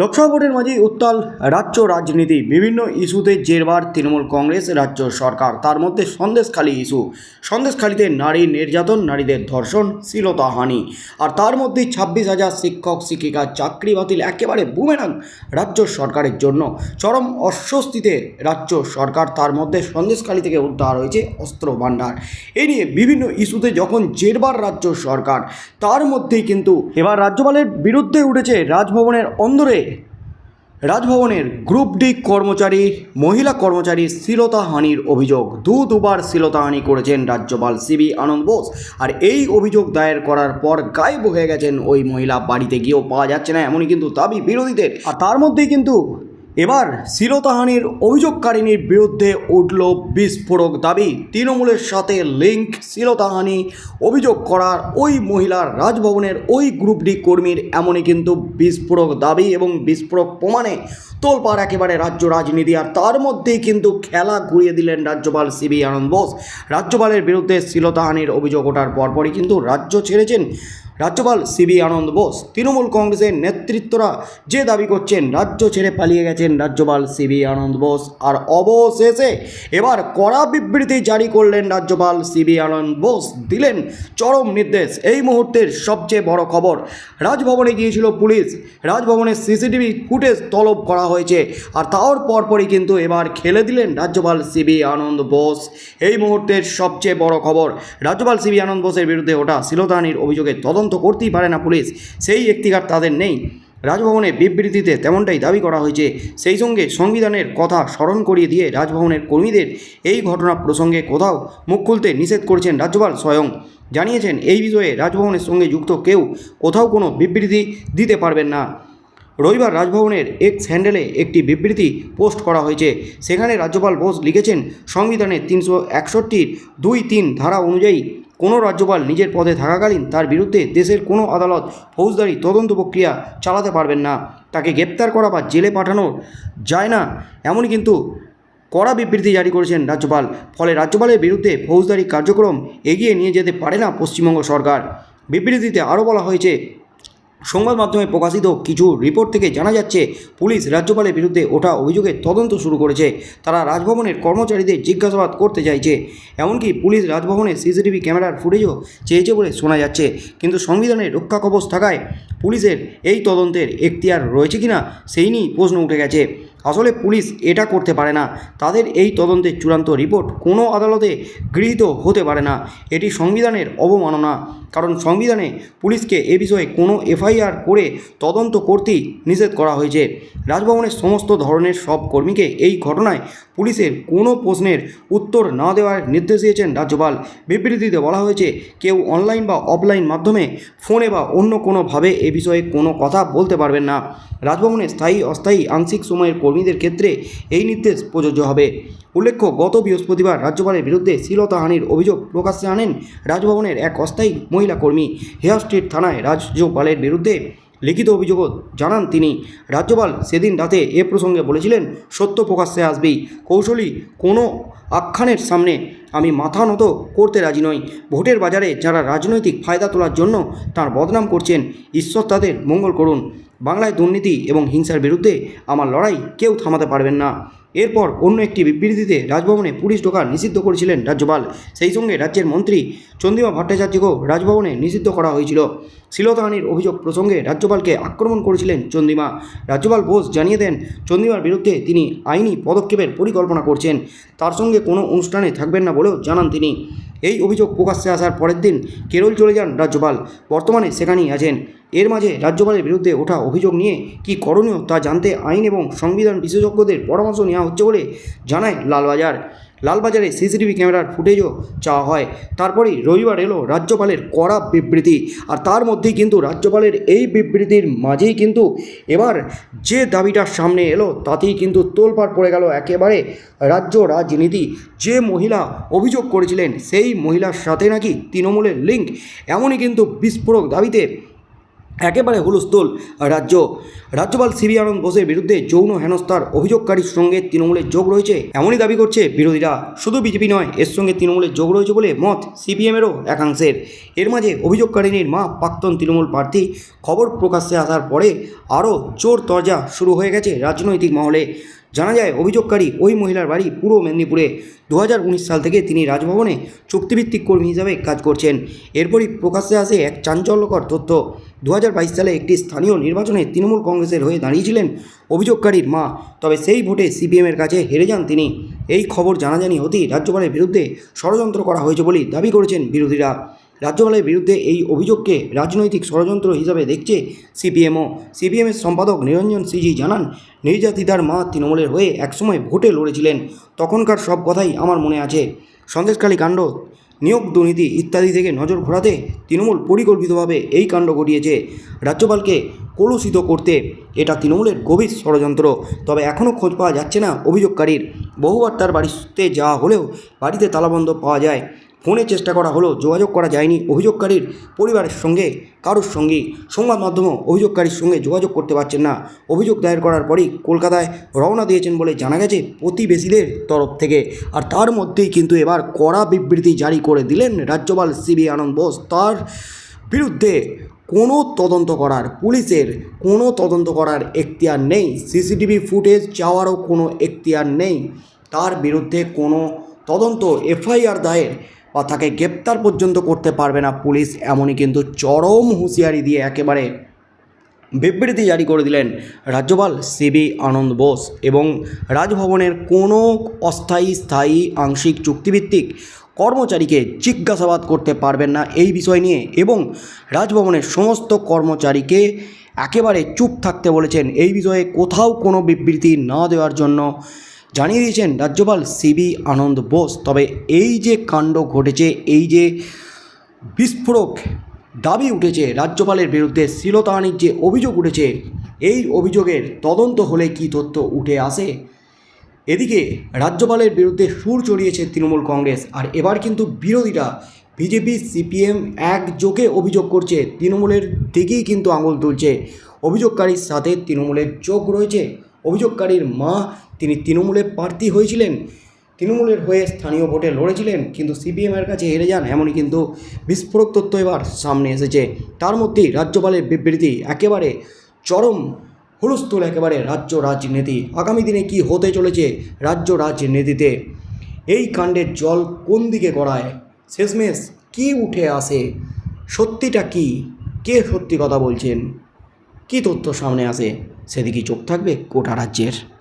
লোকসভা ভোটের মাঝেই উত্তাল রাজ্য রাজনীতি। বিভিন্ন ইস্যুতে জেরবার তৃণমূল কংগ্রেস রাজ্য সরকার। তার মধ্যে সন্দেশখালী ইস্যু। সন্দেশখালীতে নারী নির্যাতন, নারীদের ধর্ষণ শ্লীলতাহানি আর তার মধ্যেই ছাব্বিশ হাজার শিক্ষক, শিক্ষিকা, চাকরি বাতিল একেবারে বুমেরাং রাজ্য সরকারের জন্য। চরম অস্বস্তিতে রাজ্য সরকার তার মধ্যে সন্দেশখালী থেকে উদ্ধার হয়েছে অস্ত্র ভাণ্ডার এই নিয়ে বিভিন্ন ইস্যুতে যখন জেরবার রাজ্য সরকার, তার মধ্যেই কিন্তু এবার রাজ্যপালের বিরুদ্ধে উঠেছে রাজভবনের অন্দরে রাজভবনের গ্রুপ ডি কর্মচারী, মহিলা কর্মচারী শ্লীলতাহানির অভিযোগ। দু দুবার শ্লীলতাহানি করেছেন রাজ্যপাল সিবি আনন্দ বোস। আর এই অভিযোগ দায়ের করার পর গায়েব হয়ে গেছেন ওই মহিলা। বাড়িতে গিয়েও পাওয়া যাচ্ছে না, এমনই কিন্তু দাবি বিরোধীদের। আর তার মধ্যেই কিন্তু এবার শ্লীলতাহানির অভিযোগকারিনীর বিরুদ্ধে উঠল বিস্ফোরক দাবি। তৃণমূলের সাথে লিঙ্ক শ্লীলতাহানি অভিযোগ করার ওই মহিলার রাজভবনের ওই গ্রুপ ডি কর্মীর এমনই কিন্তু বিস্ফোরক দাবি এবং বিস্ফোরক প্রমাণে তোলপাড় একেবারে রাজ্য রাজনীতি। আর তার মধ্যেই কিন্তু খেলা ঘুরিয়ে দিলেন রাজ্যপাল সিবি আনন্দ বোস। রাজ্যপালের বিরুদ্ধে শ্লীলতাহানির অভিযোগ ওঠার পরপরই কিন্তু রাজ্য ছেড়েছেন রাজ্যপাল সিবি আনন্দ বোস, তৃণমূল কংগ্রেসের নেতৃত্বরা যে দাবি করছেন, রাজ্য ছেড়ে পালিয়ে গেছেন রাজ্যপাল সিবি আনন্দ বোস। আর অবশেষে এবার কড়া বিবৃতি জারি করলেন রাজ্যপাল সিবি আনন্দ বোস। দিলেন চরম নির্দেশ। এই মুহূর্তের সবচেয়ে বড় খবর, রাজভবনে গিয়েছিল পুলিশ। রাজভবনের সিসিটিভি ফুটেজ তলব করা হয়েছে। আর তার পরপরই কিন্তু এবার খেলে দিলেন রাজ্যপাল সিবি আনন্দ বোস। এই মুহূর্তের সবচেয়ে বড় খবর, রাজ্যপাল সিবি আনন্দ বোসের বিরুদ্ধে ওটা শিলতানির অভিযোগে তদন্ত করতেই পারে না পুলিশ। সেই এখতিয়ার তাদের নেই। রাজভবনে বিবৃতিতে তেমনটাই দাবি করা হয়েছে, সেই সঙ্গে সংবিধানের কথা স্মরণ করিয়ে দিয়ে রাজভবনের কর্মীদের এই ঘটনা প্রসঙ্গে কোথাও মুখ খুলতে নিষেধ করেছেন রাজ্যপাল স্বয়ং। জানিয়েছেন, এই বিষয়ে রাজভবনের সঙ্গে যুক্ত কেউ কোথাও কোনো বিবৃতি দিতে পারবেন না। রবিবার রাজভবনের এক্স হ্যান্ডেলে একটি বিবৃতি পোস্ট করা হয়েছে। সেখানে রাজ্যপাল বোস লিখেছেন সংবিধানের তিনশো একষট্টির দুই তিন ধারা অনুযায়ী কোনো রাজ্যপাল নিজের পদে থাকাকালীন তার বিরুদ্ধে দেশের কোনো আদালত ফৌজদারি তদন্ত প্রক্রিয়া চালাতে পারবেন না। তাকে গ্রেপ্তার করা বা জেলে পাঠানো যায় না। এমনই কিন্তু কড়া বিবৃতি জারি করেছেন রাজ্যপাল। ফলে রাজ্যপালের বিরুদ্ধে ফৌজদারি কার্যক্রম এগিয়ে নিয়ে যেতে পারে না পশ্চিমবঙ্গ সরকার। বিবৃতিতে আরও বলা হয়েছে সংবাদ মাধ্যমে প্রকাশিত কিছু রিপোর্ট থেকে জানা যাচ্ছে, পুলিশ রাজ্যপালের বিরুদ্ধে ওঠা অভিযোগের তদন্ত শুরু করেছে। তারা রাজভবনের কর্মচারীদের জিজ্ঞাসাবাদ করতে চাইছে। এমনকি পুলিশ রাজভবনের সিসিটিভি ক্যামেরার ফুটেজও চেয়েছে বলে শোনা যাচ্ছে। কিন্তু সংবিধানের রক্ষা কবচ থাকায় পুলিশের এই তদন্তের এখতিয়ার রয়েছে কিনা সেই নিয়েই প্রশ্ন উঠে গেছে। আসলে পুলিশ এটা করতে পারে না। তাদের এই তদন্তের চূড়ান্ত রিপোর্ট কোনো আদালতে গৃহীত হতে পারে না। এটি সংবিধানের অবমাননা। কারণ সংবিধানে পুলিশকে এ বিষয়ে কোনো এফআইআর করে তদন্ত করতেই নিষেধ করা হয়েছে। রাজভবনের সমস্ত ধরনের সব কর্মীকে এই ঘটনায় পুলিশের কোনো প্রশ্নের উত্তর না দেওয়ার নির্দেশ দিয়েছেন রাজ্যপাল। বিবৃতিতে বলা হয়েছে, কেউ অনলাইন বা অফলাইন মাধ্যমে ফোনে বা অন্য কোনোভাবে এ বিষয়ে কোনো কথা বলতে পারবেন না। রাজভবনে স্থায়ী, অস্থায়ী আংশিক সময়ের কর্মীদের ক্ষেত্রে এই নির্দেশ প্রযোজ্য হবে। উল্লেখ্য, গত বৃহস্পতিবার রাজ্যপালের বিরুদ্ধে শ্লীলতাহানির অভিযোগ প্রকাশ্যে আনেন রাজভবনের এক অস্থায়ী মহিলা কর্মী। হেয়ার স্ট্রিট থানায় রাজ্যপালের বিরুদ্ধে লিখিত অভিযোগও জানান তিনি। রাজ্যপাল সেদিন রাতে এ প্রসঙ্গে বলেছিলেন, সত্য প্রকাশ্যে আসবেই। কৌশলী কোনো আখ্যানের সামনে আমি মাথা নত করতে রাজি নই। ভোটের বাজারে যারা রাজনৈতিক ফায়দা তোলার জন্য তার বদনাম করছেন, ঈশ্বর তাদের মঙ্গল করুন। বাংলায় দুর্নীতি এবং হিংসার বিরুদ্ধে আমার লড়াই কেউ থামাতে পারবেন না। এরপর অন্য একটি বিবৃতিতে রাজভবনে পুলিশ ঢোকা নিষিদ্ধ করেছিলেন রাজ্যপাল। সেই সঙ্গে রাজ্যের মন্ত্রী চন্দ্রিমা ভট্টাচার্যকেও রাজভবনে নিষিদ্ধ করা হয়েছিল। শ্লীলতাহানির অভিযোগ প্রসঙ্গে রাজ্যপালকে আক্রমণ করেছিলেন চন্দ্রিমা। রাজ্যপাল বোস জানিয়ে দেন, চন্দ্রিমার বিরুদ্ধে তিনি আইনি পদক্ষেপের পরিকল্পনা করছেন। তার সঙ্গে কোনো অনুষ্ঠানে থাকবেন না বলেও জানান তিনি। এই অভিযোগ প্রকাশ্যে আসার পরের দিন কেরল চলে যান রাজ্যপাল। বর্তমানে সেখানেই আছেন। এর মাঝে রাজ্যপালের বিরুদ্ধে ওঠা অভিযোগ নিয়ে কি করণীয় তা জানতে আইন এবং সংবিধান বিশেষজ্ঞদের পরামর্শ নেওয়া হচ্ছে বলে জানায় লালবাজার। লালবাজারে সিসিটিভি ক্যামেরার ফুটেজও চাওয়া হয়। তারপরেই রবিবার এলো রাজ্যপালের কড়া বিবৃতি। আর তার মধ্যেই কিন্তু রাজ্যপালের এই বিবৃতির মাঝেই কিন্তু এবার যে দাবিটা সামনে এলো, তাতেই কিন্তু তোলপাড় পড়ে গেল একেবারে রাজ্য রাজনীতি। যে মহিলা অভিযোগ করেছিলেন, সেই মহিলার সাথে নাকি তৃণমূলের লিঙ্ক? এমনই কিন্তু বিস্ফোরক দাবিতে একেবারে হুলস্থুল রাজ্য। রাজ্যপাল সিবি আনন্দ বোসের বিরুদ্ধে যৌন হেনস্থার অভিযোগকারীর সঙ্গে তৃণমূলের যোগ রয়েছে এমনই দাবি করছে বিরোধীরা। শুধু বিজেপি নয়, এর সঙ্গে তৃণমূলের যোগ রয়েছে বলে মত সিপিএমেরও একাংশের। এর মাঝে অভিযোগকারিনীর মা প্রাক্তন তৃণমূল প্রার্থী খবর প্রকাশ্যে আসার পরে আরও চোর তরজা শুরু হয়ে গেছে রাজনৈতিক মহলে। জানা যায়, অভিযোগকারী ওই মহিলার বাড়ি পূর্ব মেদিনীপুরে। দু হাজার উনিশ সাল থেকে তিনি রাজভবনে চুক্তিভিত্তিক কর্মী হিসাবে কাজ করছেন। এরপরই প্রকাশ্যে আসে এক চাঞ্চল্যকর তথ্য। দু হাজার বাইশ সালে একটি স্থানীয় নির্বাচনে তৃণমূল কংগ্রেসের হয়ে দাঁড়িয়েছিলেন অভিযোগকারীর মা। তবে সেই ভোটে সিপিএমের কাছে হেরে যান তিনি। এই খবর জানাজানি হতেই রাজ্যপালের বিরুদ্ধে ষড়যন্ত্র করা হয়েছে বলেই দাবি করেছেন বিরোধীরা। রাজ্যপালের বিরুদ্ধে এই অভিযোগকে রাজনৈতিক ষড়যন্ত্র হিসাবে দেখছে সিপিএমও। সিপিএমের সম্পাদক নিরঞ্জন সিজি জানান, নির্যাতিতার মা তৃণমূলের হয়ে একসময় ভোটে লড়েছিলেন। তখনকার সব কথাই আমার মনে আছে। সন্দেশখালী কাণ্ড, নিয়োগ দুর্নীতি ইত্যাদি থেকে নজর ঘোরাতে তৃণমূল পরিকল্পিতভাবে এই কাণ্ড ঘটিয়েছে। রাজ্যপালকে কলুষিত করতে এটা তৃণমূলের গভীর ষড়যন্ত্র। তবে এখনও খোঁজ পাওয়া যাচ্ছে না অভিযোগকারীর। বহুবার তার বাড়িতে যাওয়া হলেও বাড়িতে তালাবন্ধ পাওয়া যায়। ফোনে চেষ্টা করা হলো যোগাযোগ করা যায়নি। অভিযোগকারীর পরিবারের সঙ্গে, কারোর সঙ্গেই সংবাদ মাধ্যমও অভিযোগকারীর সঙ্গে যোগাযোগ করতে পারছেন না। অভিযোগ দায়ের করার পরই কলকাতায় রওনা দিয়েছেন বলে জানা গেছে প্রতিবেশীদের তরফ থেকে। আর তার মধ্যেই কিন্তু এবার কড়া বিবৃতি জারি করে দিলেন রাজ্যপাল সিবি আনন্দ বোস। তার বিরুদ্ধে কোনো তদন্ত করার, পুলিশের কোনো তদন্ত করার এখতিয়ার নেই। সিসিটিভি ফুটেজ চাওয়ারও কোনো এখতিয়ার নেই। তার বিরুদ্ধে কোনো তদন্ত এফআইআর দায়ের বা তাকে গ্রেপ্তার পর্যন্ত করতে পারবে না পুলিশ, এমনই কিন্তু চরম হুঁশিয়ারি দিয়ে একেবারে বিবৃতি জারি করে দিলেন রাজ্যপাল সিবি আনন্দ বোস এবং রাজভবনের কোনো অস্থায়ী, স্থায়ী আংশিক চুক্তিভিত্তিক কর্মচারীকে জিজ্ঞাসাবাদ করতে পারবেন না এই বিষয় নিয়ে এবং রাজভবনের সমস্ত কর্মচারীকে একেবারে চুপ থাকতে বলেছেন। এই বিষয়ে কোথাও কোনো বিবৃতি না দেওয়ার জন্য জানিয়ে দিয়েছেন রাজ্যপাল সিবি আনন্দ বোস। তবে এই যে কাণ্ড ঘটেছে, এই যে বিস্ফোরক দাবি উঠেছে রাজ্যপালের বিরুদ্ধে, শ্লীলতাহানির যে অভিযোগ উঠেছে, এই অভিযোগের তদন্ত হলে কি তথ্য উঠে আসে? এদিকে রাজ্যপালের বিরুদ্ধে সুর চড়িয়েছে তৃণমূল কংগ্রেস, আর এবার কিন্তু বিরোধীরা বিজেপি, সিপিএম একযোগে অভিযোগ করছে, তৃণমূলের দিকেই কিন্তু আঙুল তুলছে। অভিযোগকারীর সাথে তৃণমূলের যোগ রয়েছে। অভিযোগকারীর মা তিনি তৃণমূলের প্রার্থী হয়েছিলেন। তৃণমূলের হয়ে স্থানীয় ভোটে লড়েছিলেন, কিন্তু সিপিএমের কাছে হেরে যান এমনই কিন্তু বিস্ফোরক তথ্য এবার সামনে এসেছে। তার মধ্যেই রাজ্যপালের বিবৃতি, একেবারে চরম হুলস্থুল একেবারে রাজ্য রাজনীতি। আগামী দিনে কি হতে চলেছে রাজ্য রাজনীতিতে? এই কাণ্ডের জল কোন দিকে গড়ায়? শেষমেশ কি উঠে আসে? সত্যিটা কি? কে সত্যি কথা বলছেন? কি তথ্য সামনে আসে? সেদিকেই চোখ থাকবে গোটা রাজ্যের।